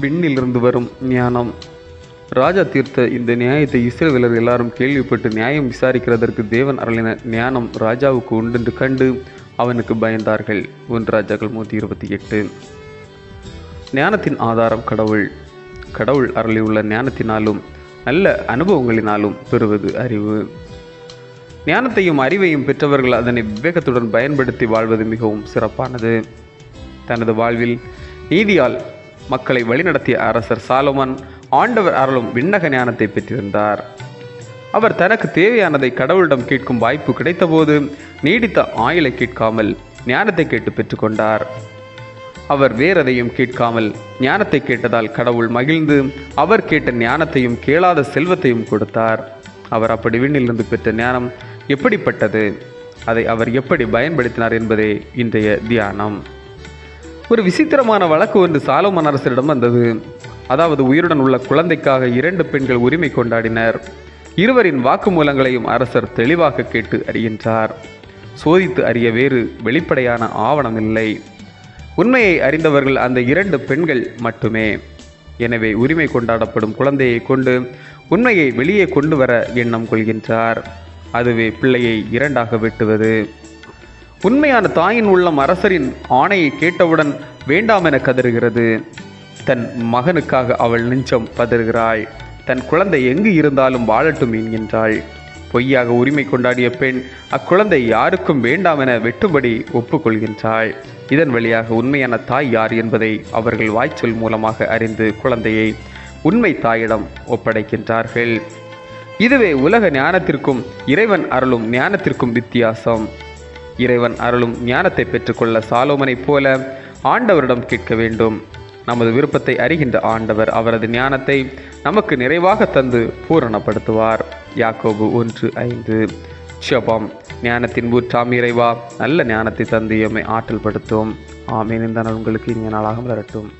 விண்ணிலிருந்து வரும் ஞானம். ராஜா தீர்த்த இந்த நியாயத்தை இஸ்ரேலர் எல்லாரும் கேள்விப்பட்டு நியாயம் விசாரிக்கிறதற்கு தேவன் அருளின ஞானம் ராஜாவுக்கு உண்டென்று கண்டு அவனுக்கு பயந்தார்கள். ஒன் ராஜாக்கள் நூற்றி இருபத்தி எட்டு. ஞானத்தின் ஆதாரம் கடவுள். கடவுள் அருளியுள்ள ஞானத்தினாலும் நல்ல அனுபவங்களினாலும் பெறுவது அறிவு. ஞானத்தையும் அறிவையும் பெற்றவர்கள் அதனை விவேகத்துடன் பயன்படுத்தி வாழ்வது மிகவும் சிறப்பானது. தனது வாழ்வில் நீதியால் மக்களை வழிநடத்திய அரசர் சாலமன் ஆண்டவர் அருளும் விண்ணக ஞானத்தை பெற்றிருந்தார். அவர் தனக்கு தேவையானதை கடவுளிடம் கேட்கும் வாய்ப்பு கிடைத்தபோது நீடித்த ஆயுளை கேட்காமல் ஞானத்தை கேட்டு பெற்றுக்கொண்டார். அவர் வேறெதையும் கேட்காமல் ஞானத்தை கேட்டதால் கடவுள் மகிழ்ந்து அவர் கேட்ட ஞானத்தையும் கேளாத செல்வத்தையும் கொடுத்தார். அவர் அப்படி விண்ணிலிருந்து பெற்ற ஞானம் எப்படிப்பட்டது? அதை அவர் எப்படி பயன்படுத்தினார் என்பதே இன்றைய தியானம். ஒரு விசித்திரமான வழக்கு ஒன்று சாலோமன் அரசரிடம் வந்தது. அதாவது உயிருடன் உள்ள குழந்தைக்காக இரண்டு பெண்கள் உரிமை கொண்டாடினர். இருவரின் வாக்குமூலங்களையும் அரசர் தெளிவாக கேட்டு அறிகின்றார். சோதித்து அறிய வேறு வெளிப்படையான ஆவணம் இல்லை. உண்மையை அறிந்தவர்கள் அந்த இரண்டு பெண்கள் மட்டுமே. எனவே உரிமை கொண்டாடப்படும் குழந்தையை கொண்டு உண்மையை வெளியே கொண்டு வர எண்ணம் கொள்கின்றார். அதுவே பிள்ளையை இரண்டாக வெட்டுவது. உண்மையான தாயின் உள்ளம் அரசரின் ஆணையை கேட்டவுடன் வேண்டாம் என கதறுகிறது. தன் மகனுக்காக அவள் நெஞ்சம் பதறுகிறாள். தன் குழந்தை எங்கு இருந்தாலும் வாழட்டும் என்கின்றாள். பொய்யாக உரிமை கொண்டாடிய பெண் அக்குழந்தை யாருக்கும் வேண்டாம் என வெட்டும்படி ஒப்புக்கொள்கின்றாள். இதன் வழியாக உண்மையான தாய் யார் என்பதை அவர்கள் வாய்ச்சொல் மூலமாக அறிந்து குழந்தையை உண்மை தாயிடம் ஒப்படைக்கின்றார்கள். இதுவே உலக ஞானத்திற்கும் இறைவன் அருளும் ஞானத்திற்கும் வித்தியாசம். இறைவன் அருளும் ஞானத்தை பெற்றுக்கொள்ள சாலோமனைப் போல ஆண்டவரிடம் கேட்க வேண்டும். நமது விருப்பத்தை அறிகின்ற ஆண்டவர் அவரது ஞானத்தை நமக்கு நிறைவாக தந்து பூரணப்படுத்துவார். யாக்கோபு ஒன்று ஐந்து. ஷபம் ஞானத்தின் ஊற்றாம் இறைவா நல்ல ஞானத்தை தந்து எம்மை ஆற்றல் படுத்தும் ஆமேன். இந்த நாள் உங்களுக்கு இனிய நாளாக வளரட்டும்